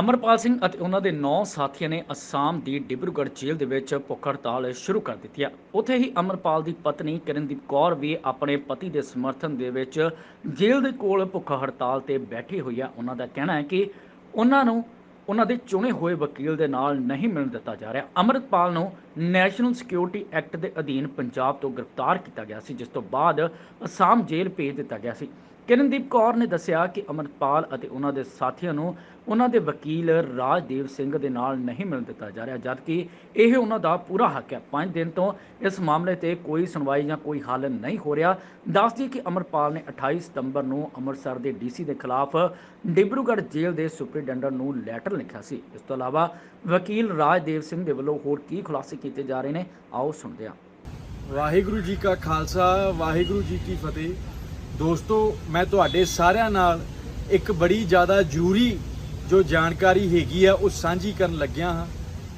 ਅਮਰਪਾਲ ਸਿੰਘ ਅਤੇ ਉਹਨਾਂ ਦੇ 9 ਸਾਥੀਆਂ ਨੇ ਅਸਾਮ ਦੀ ਡਿਬਰੂਗੜ੍ਹ ਜੇਲ੍ਹ ਦੇ ਵਿੱਚ ਭੁੱਖ ਹੜਤਾਲ ਸ਼ੁਰੂ ਕਰ ਦਿੱਤੀ ਹੈ ਉੱਥੇ ਹੀ ਅਮਰਪਾਲ ਦੀ ਪਤਨੀ ਕਿਰਨਦੀਪ ਕੌਰ ਵੀ ਆਪਣੇ ਪਤੀ ਦੇ ਸਮਰਥਨ ਦੇ ਵਿੱਚ ਜੇਲ੍ਹ ਦੇ ਕੋਲ ਭੁੱਖ ਹੜਤਾਲ ਤੇ ਬੈਠੀ ਹੋਈ ਹੈ ਉਹਨਾਂ ਦਾ ਕਹਿਣਾ ਹੈ ਕਿ ਉਹਨਾਂ ਨੂੰ ਉਹਨਾਂ ਦੇ ਚੁਣੇ ਹੋਏ ਵਕੀਲ ਦੇ ਨਾਲ ਨਹੀਂ ਮਿਲਣ ਦਿੱਤਾ ਜਾ ਰਿਹਾ। ਅਮਰਪਾਲ ਨੂੰ ਨੈਸ਼ਨਲ ਸਿਕਿਉਰਿਟੀ ਐਕਟ ਦੇ ਅਧੀਨ ਪੰਜਾਬ ਤੋਂ ਗ੍ਰਿਫਤਾਰ ਕੀਤਾ ਗਿਆ ਸੀ, ਜਿਸ ਤੋਂ ਬਾਅਦ ਅਸਾਮ ਜੇਲ੍ਹ ਭੇਜ ਦਿੱਤਾ ਗਿਆ ਸੀ। ਕਿਰਨਦੀਪ ਕੌਰ ਨੇ ਦੱਸਿਆ ਕਿ ਅਮਰਪਾਲ ਅਤੇ ਉਹਨਾਂ ਦੇ ਸਾਥੀਆਂ ਨੂੰ ਉਹਨਾਂ ਦੇ ਵਕੀਲ ਰਾਜਦੇਵ ਸਿੰਘ ਦੇ ਨਾਲ ਨਹੀਂ ਮਿਲਣ ਦਿੱਤਾ ਜਾ ਰਿਹਾ, ਜਦਕਿ ਇਹ ਉਹਨਾਂ ਦਾ ਪੂਰਾ ਹੱਕ ਹੈ। 5 ਦਿਨ ਤੋਂ ਇਸ ਮਾਮਲੇ ਤੇ ਕੋਈ ਸੁਣਵਾਈ ਜਾਂ ਕੋਈ ਹੱਲ ਨਹੀਂ ਹੋ ਰਿਹਾ। ਦੱਸਦੀ ਕਿ ਅਮਰਪਾਲ ਨੇ 28 ਸਤੰਬਰ ਨੂੰ ਅੰਮ੍ਰਿਤਸਰ ਦੇ ਡੀਸੀ ਦੇ ਖਿਲਾਫ ਡਿਬਰੂਗੜ੍ਹ ਜੇਲ੍ਹ ਦੇ ਸੁਪਰਡੈਂਟਰ ਨੂੰ ਲੈਟਰ ਲਿਖਿਆ ਸੀ। ਇਸ ਤੋਂ ਇਲਾਵਾ ਵਕੀਲ ਰਾਜਦੇਵ ਸਿੰਘ ਦੇ ਵੱਲੋਂ ਹੋਰ ਕੀ ਖੁਲਾਸੇ ਕੀਤੇ ਜਾ ਰਹੇ ਨੇ, ਆਓ ਸੁਣਦੇ ਹਾਂ। ਵਾਹਿਗੁਰੂ ਜੀ ਕਾ ਖਾਲਸਾ, ਵਾਹਿਗੁਰੂ ਜੀ ਕੀ ਫਤਿਹ। ਦੋਸਤੋ, ਮੈਂ ਤੁਹਾਡੇ ਸਾਰਿਆਂ ਨਾਲ ਇੱਕ ਬੜੀ ਜ਼ਿਆਦਾ ਜ਼ਰੂਰੀ ਜੋ ਜਾਣਕਾਰੀ ਹੈਗੀ ਆ, ਉਹ ਸਾਂਝੀ ਕਰਨ ਲੱਗਿਆ ਹਾਂ।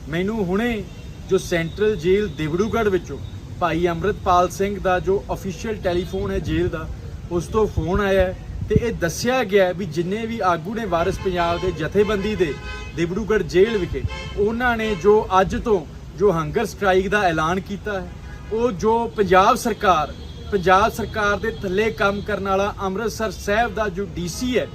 ਮੈਨੂੰ ਹੁਣੇ ਜੋ ਸੈਂਟਰਲ ਜੇਲ੍ਹ ਦਿਬੜੂਗੜ੍ਹ ਵਿੱਚੋਂ ਭਾਈ ਅੰਮ੍ਰਿਤਪਾਲ ਸਿੰਘ ਦਾ ਜੋ ਅਫੀਸ਼ੀਅਲ ਟੈਲੀਫੋਨ ਹੈ ਜੇਲ੍ਹ ਦਾ, ਉਸ ਤੋਂ ਫੋਨ ਆਇਆ ਹੈ ਤੇ ਇਹ ਦੱਸਿਆ ਗਿਆ ਵੀ ਜਿੰਨੇ ਵੀ ਆਗੂ ਨੇ ਵਾਰਿਸ ਪੰਜਾਬ ਦੇ ਜਥੇਬੰਦੀ ਦੇ ਦਿਬੜੂਗੜ੍ਹ ਜੇਲ੍ਹ ਵਿਖੇ, ਉਹਨਾਂ ਨੇ ਜੋ ਅੱਜ ਤੋਂ ਜੋ ਹੰਗਰ ਸਟ੍ਰਾਈਕ ਦਾ ਐਲਾਨ ਕੀਤਾ ਹੈ, ਉਹ ਜੋ ਪੰਜਾਬ ਸਰਕਾਰ ਪੰਜਾਬ ਸਰਕਾਰ ਦੇ ਥੱਲੇ ਕੰਮ ਕਰਨ ਵਾਲਾ ਅੰਮ੍ਰਿਤਸਰ ਸਾਹਿਬ ਦਾ ਜੋ ਡੀਸੀ ਹੈ,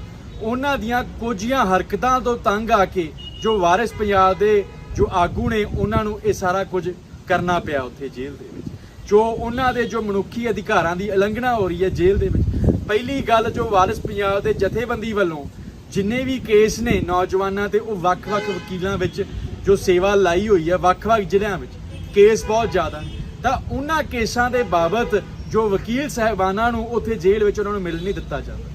ਉਹਨਾਂ ਦੀਆਂ ਕੁਝੀਆਂ ਹਰਕਤਾਂ ਤੋਂ ਤੰਗ ਆ ਕੇ ਜੋ ਵਾਰਿਸ ਪੰਜਾਬ ਦੇ ਜੋ ਆਗੂ ਨੇ, ਉਹਨਾਂ ਨੂੰ ਇਹ ਸਾਰਾ ਕੁਝ ਕਰਨਾ ਪਿਆ ਉੱਥੇ ਜੇਲ੍ਹ ਦੇ ਵਿੱਚ। ਜੋ ਉਹਨਾਂ ਦੇ ਜੋ ਮਨੁੱਖੀ ਅਧਿਕਾਰਾਂ ਦੀ ਉਲੰਘਣਾ ਹੋ ਰਹੀ ਹੈ ਜੇਲ੍ਹ ਦੇ ਵਿੱਚ, ਪਹਿਲੀ ਗੱਲ ਜੋ ਵਾਰਿਸ ਪੰਜਾਬ ਦੇ ਜਥੇਬੰਦੀ ਵੱਲੋਂ ਜਿੰਨੇ ਵੀ ਕੇਸ ਨੇ ਨੌਜਵਾਨਾਂ ਤੇ, ਉਹ ਵੱਖ-ਵੱਖ ਵਕੀਲਾਂ ਵਿੱਚ ਜੋ ਸੇਵਾ ਲਾਈ ਹੋਈ ਹੈ, ਵੱਖ-ਵੱਖ ਜ਼ਿਲ੍ਹਿਆਂ ਵਿੱਚ ਕੇਸ ਬਹੁਤ ਜ਼ਿਆਦਾ ਤਾਂ ਉਹਨਾਂ ਕੇਸਾਂ ਦੇ ਬਾਬਤ ਜੋ ਵਕੀਲ ਸਹਿਬਾਨਾਂ ਨੂੰ ਉੱਥੇ ਜੇਲ੍ਹ ਵਿੱਚ ਉਹਨਾਂ ਨੂੰ ਮਿਲ ਨਹੀਂ ਦਿੱਤਾ ਜਾਂਦਾ।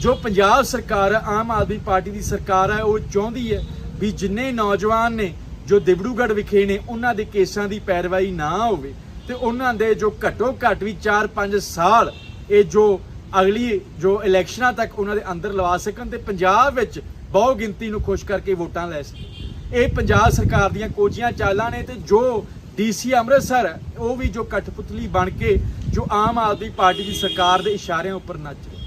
ਜੋ ਪੰਜਾਬ ਸਰਕਾਰ ਆਮ ਆਦਮੀ ਪਾਰਟੀ ਦੀ ਸਰਕਾਰ ਹੈ, ਉਹ ਚਾਹੁੰਦੀ ਹੈ ਵੀ ਜਿੰਨੇ ਨੌਜਵਾਨ ਨੇ ਜੋ ਦਿਬੜੂਗੜ੍ਹ ਵਿਖੇ ਨੇ, ਉਹਨਾਂ ਦੇ ਕੇਸਾਂ ਦੀ ਪੈਰਵਾਈ ਨਾ ਹੋਵੇ ਤੇ ਉਹਨਾਂ ਦੇ ਜੋ ਘੱਟੋ ਘੱਟ ਵੀ 4-5 ਸਾਲ ਇਹ ਜੋ ਅਗਲੀ ਜੋ ਇਲੈਕਸ਼ਨਾਂ ਤੱਕ ਉਹਨਾਂ ਦੇ ਅੰਦਰ ਲਵਾ ਸਕਣ ਤੇ ਪੰਜਾਬ ਵਿੱਚ ਬਹੁ ਗਿਣਤੀ ਨੂੰ ਖੁਸ਼ ਕਰਕੇ ਵੋਟਾਂ ਲੈ ਸਕਣ। ਇਹ ਪੰਜਾਬ ਸਰਕਾਰ ਦੀਆਂ ਕੋਝੀਆਂ ਚਾਲਾਂ ਨੇ ਤੇ ਜੋ ਡੀਸੀ ਅੰਮ੍ਰਿਤਸਰ, ਉਹ ਵੀ ਜੋ ਕਠਪੁਤਲੀ ਬਣ ਕੇ ਜੋ ਆਮ ਆਦਮੀ ਪਾਰਟੀ ਦੀ ਸਰਕਾਰ ਦੇ ਇਸ਼ਾਰਿਆਂ ਉੱਪਰ ਨੱਚ ਰਿਹਾ।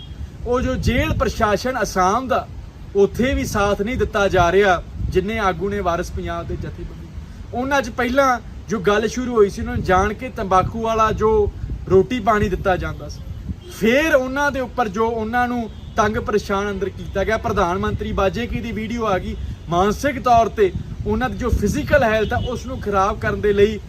ਉਹ ਜੋ ਜੇਲ੍ਹ ਪ੍ਰਸ਼ਾਸਨ ਅਸਾਮ ਦਾ, ਉੱਥੇ ਵੀ ਸਾਥ ਨਹੀਂ ਦਿੱਤਾ ਜਾ ਰਿਹਾ, ਜਿੰਨੇ ਆਗੂ ਨੇ ਵਾਰਿਸ ਪੰਜਾਬ ਦੇ ਜਥੇਬੰਦੀ। ਉਹਨਾਂ 'ਚ ਪਹਿਲਾਂ ਜੋ ਗੱਲ ਸ਼ੁਰੂ ਹੋਈ ਸੀ, ਉਹਨਾਂ ਨੂੰ ਜਾਣ ਕੇ ਤੰਬਾਕੂ ਵਾਲਾ ਜੋ ਰੋਟੀ ਪਾਣੀ ਦਿੱਤਾ ਜਾਂਦਾ ਸੀ। ਫਿਰ ਉਹਨਾਂ ਦੇ ਉੱਪਰ ਜੋ ਉਹਨਾਂ ਨੂੰ ਤੰਗ ਪਰੇਸ਼ਾਨ ਅੰਦਰ ਕੀਤਾ ਗਿਆ। ਪ੍ਰਧਾਨ ਮੰਤਰੀ ਬਾਜੇਕੀ ਦੀ ਵੀਡੀਓ ਆ ਗਈ। ਮਾਨਸਿਕ ਤੌਰ ਤੇ ਉਹਨਾਂ ਦੀ ਜੋ ਫਿਜ਼ੀਕਲ ਹੈਲਥ ਆ ਉਸ ਨੂੰ ਖਰਾਬ ਕਰਨ ਦੇ ਲਈ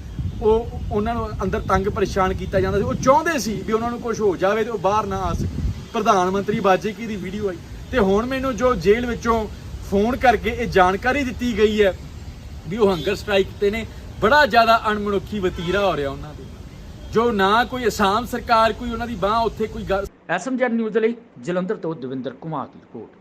ਉਹ ਉਹਨਾਂ ਨੂੰ ਅੰਦਰ ਤੰਗ ਪਰੇਸ਼ਾਨ ਕੀਤਾ ਜਾਂਦਾ ਸੀ। ਉਹ ਚਾਹੁੰਦੇ ਸੀ ਵੀ ਉਹਨਾਂ ਨੂੰ ਕੁਝ ਹੋ ਜਾਵੇ ਤੇ ਉਹ ਬਾਹਰ ਨਾ ਆ ਸਕੇ। ਪ੍ਰਧਾਨ ਮੰਤਰੀ ਬਾਜੇਕੀ ਦੀ ਵੀਡੀਓ ਆਈ। ਤੇ ਹੁਣ ਮੈਨੂੰ ਜੋ ਜੇਲ੍ਹ ਵਿੱਚੋਂ ਫੋਨ ਕਰਕੇ ਇਹ ਜਾਣਕਾਰੀ ਦਿੱਤੀ ਗਈ ਹੈ ਵੀ ਉਹ ਹੰਗਰ ਸਟ੍ਰਾਈਕ ਤੇ ਨੇ, ਬੜਾ ਜ਼ਿਆਦਾ ਅਣਮਨੁੱਖੀ ਵਤੀਰਾ ਹੋ ਰਿਹਾ ਉਹਨਾਂ ਦੇ। ਜੋ ਨਾ ਕੋਈ ਅਸਾਮ ਸਰਕਾਰ, ਕੋਈ ਉਹਨਾਂ ਦੀ ਬਾਹ, ਉੱਥੇ ਕੋਈ ਗੱਲ ਐਸਐਮਜੈਡ ਨਿਊਜ਼ ਲਈ ਜਲੰਧਰ ਤੋਂ ਦਵਿੰਦਰ ਕੁਮਾਰ ਦੀ ਰਿਪੋਰਟ।